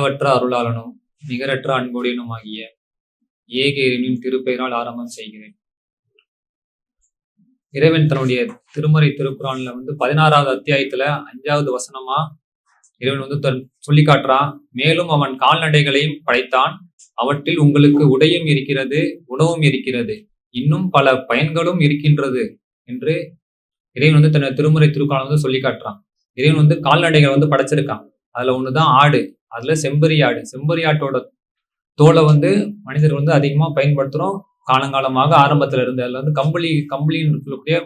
அளவற்ற அருளாளனும் நிகரற்ற அன்புடையனும் ஆகிய ஏக இறைவனின் திருப்பெயரால் ஆரம்பம் செய்கிறேன். இறைவன் தன்னுடைய திருமறை திருக்குறான்ல வந்து பதினாறாவது அத்தியாயத்துல அஞ்சாவது வசனமா இறைவன் வந்து தன் சொல்லி காட்டுறான் மேலும் அவன் கால்நடைகளையும் படைத்தான் அவற்றில் உங்களுக்கு உடையும் இருக்கிறது உணவும் இருக்கிறது இன்னும் பல பயன்களும் இருக்கின்றது என்று இறைவன் வந்து தன்னுடைய திருமுறை திருக்குறான் வந்து சொல்லி காட்டுறான். இறைவன் வந்து கால்நடைகள் வந்து படைச்சிருக்கான். அதுல ஒண்ணுதான் ஆடு. அதுல செம்பரியாடு ஆடு. செம்பரி ஆட்டோட தோலை வந்து மனிதர் வந்து அதிகமா பயன்படுத்துறோம். காலங்காலமாக ஆரம்பத்துல இருந்து. அதுல வந்து கம்பளி கம்பளின்னு இருக்கக்கூடிய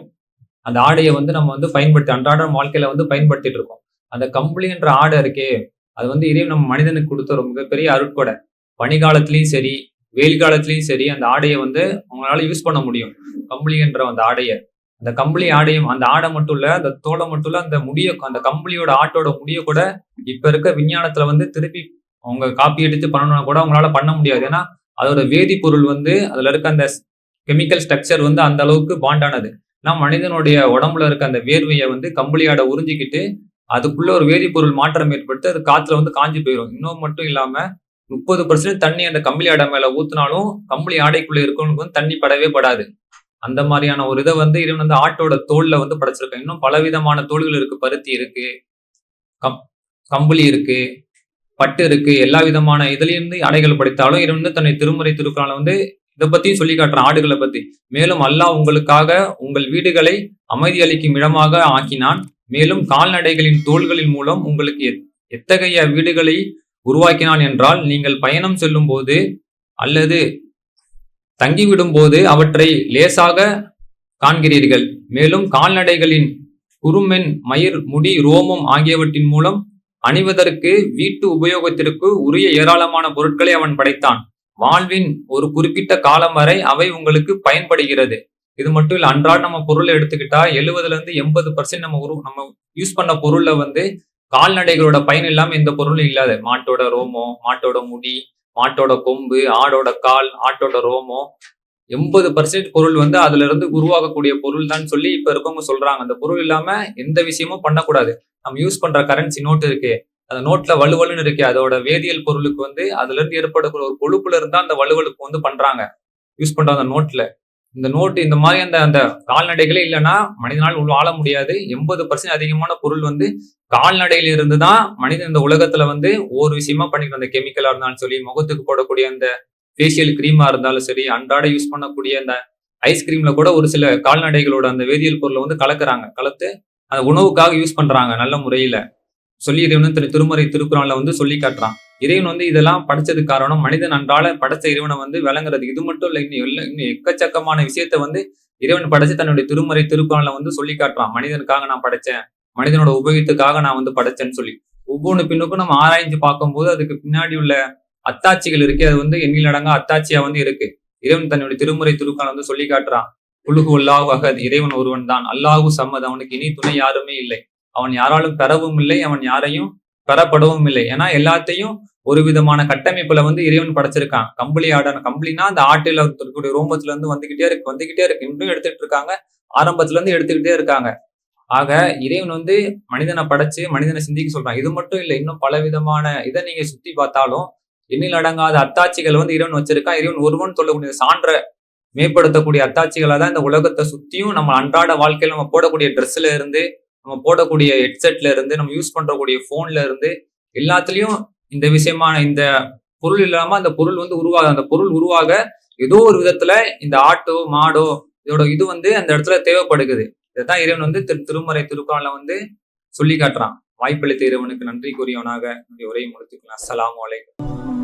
அந்த ஆடையை வந்து நம்ம வந்து பயன்படுத்தி அன்றாட வாழ்க்கையில வந்து பயன்படுத்திட்டு இருக்கோம். அந்த கம்பளின்ற ஆடை இருக்கே அது வந்து இறைவன் நம்ம மனிதனுக்கு கொடுத்த ஒரு மிகப்பெரிய அருட்கொடை. பனிகாலத்திலயும் சரி வெயில் காலத்துலேயும் சரி அந்த ஆடையை வந்து அவங்களால யூஸ் பண்ண முடியும். கம்பளின்ற அந்த ஆடையை. அந்த கம்பளி ஆடையும் அந்த ஆடை மட்டும் இல்ல அந்த தோலை மட்டும் இல்ல அந்த முடிய அந்த கம்பளியோட ஆட்டோட முடிய கூட இப்ப இருக்க விஞ்ஞானத்துல வந்து திருப்பி அவங்க காப்பி எடுத்து பண்ணணும்னா கூட அவங்களால பண்ண முடியாது. ஏன்னா அதோட வேதிப்பொருள் வந்து அதுல இருக்க அந்த கெமிக்கல் ஸ்ட்ரக்சர் வந்து அந்த அளவுக்கு பாண்டானது ஏன்னா மனிதனுடைய உடம்புல இருக்க அந்த வேர்வையை வந்து கம்பளி ஆடை உறிஞ்சிக்கிட்டு அதுக்குள்ள ஒரு வேதிப்பொருள் மாற்றம் ஏற்பட்டு அது காத்துல வந்து காஞ்சி போயிடும் இன்னும் மட்டும் இல்லாம முப்பது பர்சன்ட் தண்ணி அந்த கம்பளி ஆடை மேல ஊத்தினாலும் கம்பளி ஆடைக்குள்ள இருக்கவங்களுக்கு வந்து தண்ணி படவே படாது. அந்த மாதிரியான ஒரு இதை வந்து இறைவன் வந்து ஆட்டோட தோல்ல வந்து படைச்சிருக்கான். இன்னும் பலவிதமான தோள்கள் இருக்கு. பருத்தி இருக்கு. கம் கம்பளி இருக்கு. பட்டு இருக்கு. எல்லா விதமான இதுலேருந்து அடைகள் படைத்தாலும் இறைவன் வந்து தன்னை திருமுறை திருக்குறால வந்து இதை பத்தியும் சொல்லி காட்டுறான் ஆடுகளை பத்தி. மேலும் அல்லாஹ் உங்களுக்காக உங்கள் வீடுகளை அமைதி அளிக்கும் இடமாக ஆக்கினான். மேலும் கால்நடைகளின் தோள்களின் மூலம் உங்களுக்கு எத்- எத்தகைய வீடுகளை உருவாக்கினான் என்றால் நீங்கள் பயணம் செல்லும் போது அல்லது தங்கிவிடும் போது அவற்றை லேசாக காண்கிறீர்கள். மேலும் கால்நடைகளின் குறுமென் மயிர் முடி ரோமம் ஆகியவற்றின் மூலம் அணிவதற்கு வீட்டு உபயோகத்திற்கு உரிய ஏராளமான பொருட்களை அவன் படைத்தான். வாழ்வின் ஒரு குறிப்பிட்ட காலம் வரை அவை உங்களுக்கு பயன்படுகிறது. இது மட்டும் இல்லை அன்றாட நம்ம பொருளை எடுத்துக்கிட்டா எழுபதுல இருந்து எண்பது பர்சன்ட் நம்ம உரு நம்ம யூஸ் பண்ண பொருள்ல வந்து கால்நடைகளோட பயன் இல்லாம எந்த பொருளும் இல்லாத மாட்டோட ரோமம் மாட்டோட முடி மாட்டோட கொம்பு ஆடோட கால் ஆட்டோட ரோமம் எண்பது பர்சன்ட் பொருள் வந்து அதுல இருந்து உருவாகக்கூடிய பொருள் தான் சொல்லி இப்ப இருக்கவங்க சொல்றாங்க. அந்த பொருள் இல்லாம எந்த விஷயமும் பண்ணக்கூடாது. நம்ம யூஸ் பண்ற கரன்சி நோட் இருக்கு. அந்த நோட்ல வலுவலுன்னு இருக்கு. அதோட வேதியியல் பொருளுக்கு வந்து அதுல இருந்து ஏற்படக்கூடிய ஒரு கொழுப்புல இருந்தா அந்த வலுவலுக்கு வந்து பண்றாங்க. யூஸ் பண்ற அந்த நோட்ல இந்த நோட்டு இந்த மாதிரி அந்த அந்த கால்நடைகளே இல்லைன்னா மனிதனால் உள்ள வாழ முடியாது. எண்பது பர்சன்ட் அதிகமான பொருள் வந்து கால்நடையில இருந்து தான் மனிதன் இந்த உலகத்துல வந்து ஒவ்வொரு விஷயமா பண்ணிக்கிற அந்த கெமிக்கலா இருந்தாலும் சரி முகத்துக்கு போடக்கூடிய அந்த ஃபேஷியல் கிரீமா இருந்தாலும் சரி அன்றாட யூஸ் பண்ணக்கூடிய அந்த ஐஸ்கிரீம்ல கூட ஒரு சில கால்நடைகளோட அந்த வேதியியல் பொருளை வந்து கலக்குறாங்க. கலத்து அந்த உணவுக்காக யூஸ் பண்றாங்க நல்ல முறையில. சொல்லி இதை வந்து திருமறை திருக்குறான்ல வந்து சொல்லி காட்டுறான். இறைவன் வந்து இதெல்லாம் படைச்சதுக்கு காரணம் மனிதன் அன்றால படைச்ச இறைவனை வந்து விளங்குறது. இது மட்டும் இல்லை இன்னும் இன்னும் எக்கச்சக்கமான விஷயத்த வந்து இறைவன் படைச்சு தன்னுடைய திருமறை திருக்குறான்ல வந்து சொல்லி காட்டுறான். மனிதனுக்காக நான் படைச்சேன். மனிதனோட உபயோகத்துக்காக நான் வந்து படைச்சேன்னு சொல்லி. ஒவ்வொன்று பின்னுக்கும் நம்ம ஆராய்ஞ்சு பார்க்கும்போது அதுக்கு பின்னாடி உள்ள அத்தாட்சிகள் இருக்கு. அது வந்து எண்ணிலடங்கா அத்தாட்சியா வந்து இருக்கு. இறைவன் தன்னுடைய திருமுறை திருக்கான வந்து சொல்லி காட்டுறான். குழுகு அல்லாஹ் அகத் இறைவன் ஒருவன் தான் அல்லாஹு சம்மத். அவனுக்கு இனி துணை யாருமே இல்லை. அவன் யாராலும் பெறவும் இல்லை. அவன் யாரையும் பெறப்படவும் இல்லை ஏன்னா எல்லாத்தையும் ஒரு விதமான கட்டமைப்புல வந்து இறைவன் படைச்சிருக்கான். கம்பளி ஆடான கம்பளினா அந்த ஆட்டில் இருக்கக்கூடிய ரோமத்துல இருந்து வந்துகிட்டே இருக்கு வந்துகிட்டே இருக்கு. இன்னும் எடுத்துட்டு இருக்காங்க. ஆரம்பத்துல இருந்து எடுத்துக்கிட்டே இருக்காங்க. ஆக இறைவன் வந்து மனிதனை படைச்சு மனிதனை சிந்திக்க சொல்றான். இது மட்டும் இல்லை இன்னும் பல விதமான இதை நீங்க சுத்தி பார்த்தாலும் எண்ணில் அடங்காத அத்தாட்சிகள் வந்து இறைவன் வச்சிருக்கான். இறைவன் ஒருவன் சொல்லக்கூடிய சான்ற மேம்படுத்தக்கூடிய அத்தாட்சிகளை தான் இந்த உலகத்தை சுத்தியும் நம்ம அன்றாட வாழ்க்கையில நம்ம போடக்கூடிய ட்ரெஸ்ல இருந்து நம்ம போடக்கூடிய ஹெட்செட்ல இருந்து நம்ம யூஸ் பண்றக்கூடிய போன்ல இருந்து எல்லாத்துலயும் இந்த விஷயமான இந்த பொருள் இல்லாம அந்த பொருள் வந்து உருவாக அந்த பொருள் உருவாக ஏதோ ஒரு விதத்துல இந்த ஆட்டோ மாடோ இதோட இது வந்து அந்த இடத்துல தேவைப்படுகிறது. இதைத்தான் இறைவன் வந்து திரு திருமறை திருக்குறள்ல வந்து சொல்லி காட்டுறான். வாய்ப்பளித்த இறைவனுக்கு நன்றி கூறியவனாக. என்னுடைய உரையை முடித்துக்கலாம். அஸ்லாம் வலைக்கம்